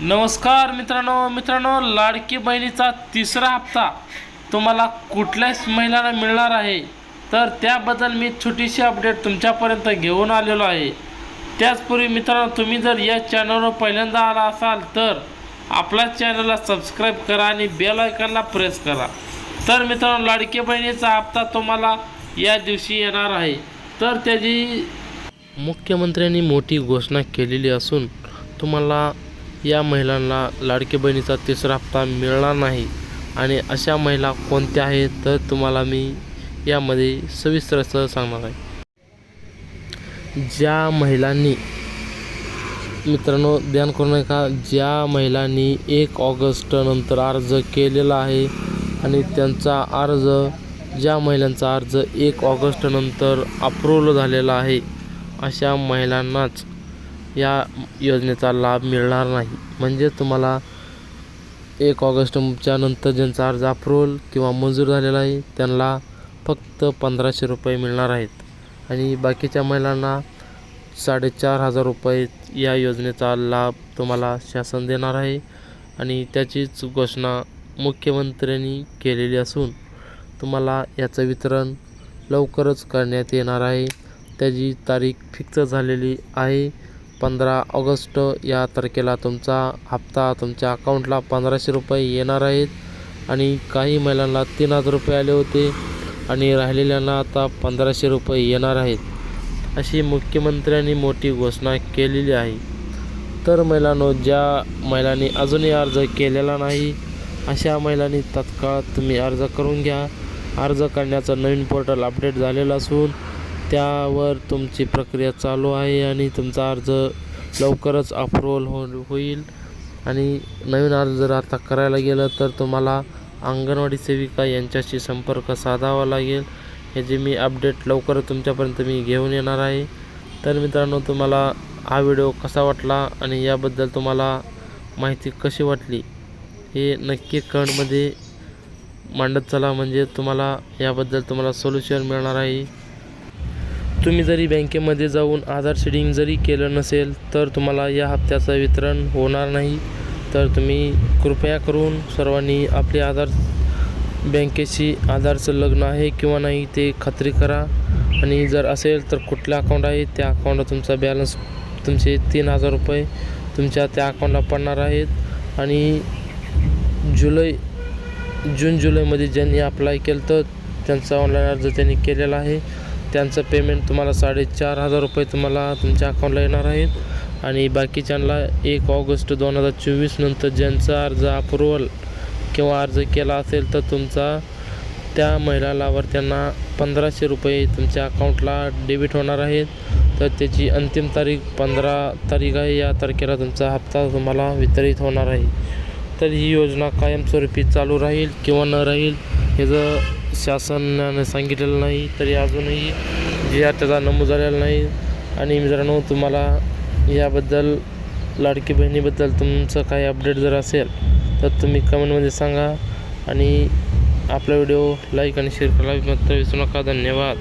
नमस्कार मित्रांनो मित्रांनो लाडकी बहिणीचा तिसरा हप्ता तुम्हाला कुठल्याच महिलांना मिळणार आहे. तर त्याबद्दल मी छोटीशी अपडेट तुमच्यापर्यंत घेऊन आलेलो आहे. त्याचपूर्वी मित्रांनो तुम्ही जर या चॅनलवर पहिल्यांदा आला असाल तर आपल्या चॅनलला सबस्क्राईब करा आणि बेल आयकॉनला प्रेस करा. तर मित्रांनो लाडकी बहिणीचा हप्ता तुम्हाला या दिवशी येणार आहे. तर त्याची मुख्यमंत्र्यांनी मोठी घोषणा केलेली असून तुम्हाला या महिलांना लाडकी बहिणीचा तिसरा हप्ता मिळणार नाही. आणि अशा महिला कोणत्या आहेत तर तुम्हाला मी यामध्ये सविस्तर असं सांगणार आहे. ज्या महिलांनी मित्रांनो ध्यान करू नका ज्या महिलांनी एक ऑगस्ट नंतर अर्ज केलेला आहे आणि त्यांचा अर्ज ज्या महिलांचा अर्ज एक ऑगस्ट नंतर अप्रूव्हल झालेला आहे अशा महिलांनाच या योजनेचा लाभ मिळणार नाही. म्हणजे तुम्हाला एक ऑगस्टच्या नंतर ज्यांचा अर्ज अप्रूव्हल किंवा मंजूर झालेला आहे त्यांना फक्त पंधराशे रुपये मिळणार आहेत. आणि बाकीच्या महिलांना साडेचार हजार रुपये या योजनेचा लाभ तुम्हाला शासन देणार आहे. आणि त्याचीच घोषणा मुख्यमंत्र्यांनी केलेली असून तुम्हाला याचं वितरण लवकरच करण्यात येणार आहे. त्याची तारीख फिक्स झालेली आहे. पंधरा ऑगस्ट या तारखेला तुमचा हप्ता तुमच्या अकाउंटला पंधराशे रुपये येणार आहेत. आणि काही महिलांना तीन हजार रुपये आले होते आणि राहिलेल्यांना आता पंधराशे रुपये येणार आहेत. अशी मुख्यमंत्र्यांनी मोठी घोषणा केलेली आहे. तर महिलांनो ज्या महिलांनी अजूनही अर्ज केलेला नाही अशा महिलांनी तत्काळ तुम्ही अर्ज करून घ्या. अर्ज करण्याचं नवीन पोर्टल अपडेट झालेलं असून त्यावर तुमची प्रक्रिया चालू आहे आणि तुमचा अर्ज लवकरच अप्रूवल हो होईल. आणि नवीन अर्ज जर आता करायला गेलं तर तुम्हाला अंगणवाडी सेविका यांच्याशी संपर्क साधावा लागेल. ह्याची मी अपडेट लवकरच तुमच्यापर्यंत मी घेऊन येणार आहे. तर मित्रांनो तुम्हाला हा व्हिडिओ कसा वाटला आणि याबद्दल तुम्हाला माहिती कशी वाटली हे नक्की कमेंटमध्ये मांडत चला. म्हणजे तुम्हाला याबद्दल तुम्हाला सोल्युशन मिळणार आहे. तुम्ही जरी बँकेमध्ये जाऊन आधार शेडिंग जरी केलं नसेल तर तुम्हाला या हप्त्याचं वितरण होणार नाही. तर तुम्ही कृपया करून सर्वांनी आपले आधार बँकेशी आधारचं लग्न आहे किंवा नाही ते खात्री करा. आणि जर असेल तर कुठलं अकाउंट आहे त्या अकाउंटला तुमचा बॅलन्स तुमचे तीन हजार रुपये तुमच्या त्या अकाउंटला पडणार आहेत. आणि जुलै जून जुलैमध्ये ज्यांनी अप्लाय केलं तर त्यांचा ऑनलाईन अर्ज त्यांनी केलेला आहे. त्यांचं पेमेंट तुम्हाला साडेचार हजार रुपये तुम्हाला तुमच्या अकाउंटला येणार आहेत. आणि बाकीच्यांना एक ऑगस्ट दोन हजार चोवीस नंतर ज्यांचा अर्ज अप्रुव्हल किंवा अर्ज केला असेल तर तुमचा त्या महिला लाभार्थ्यांना पंधराशे रुपये तुमच्या अकाउंटला डेबिट होणार आहेत. तर त्याची अंतिम तारीख पंधरा तारीख आहे. या तारखेला तुमचा हप्ता तुम्हाला वितरित होणार आहे. तर ही योजना कायमस्वरूपी चालू राहील किंवा न राहील ह्याचं शासनाने सांगितलेलं नाही तरी अजूनही जे त्याचा नमूद झालेला नाही. आणि मित्रांनो तुम्हाला याबद्दल लाडकी बहिणीबद्दल तुमचं काही अपडेट जर असेल तर तुम्ही कमेंटमध्ये सांगा. आणि आपला व्हिडिओ लाईक आणि शेअर करायला मात्र विसरू नका. धन्यवाद.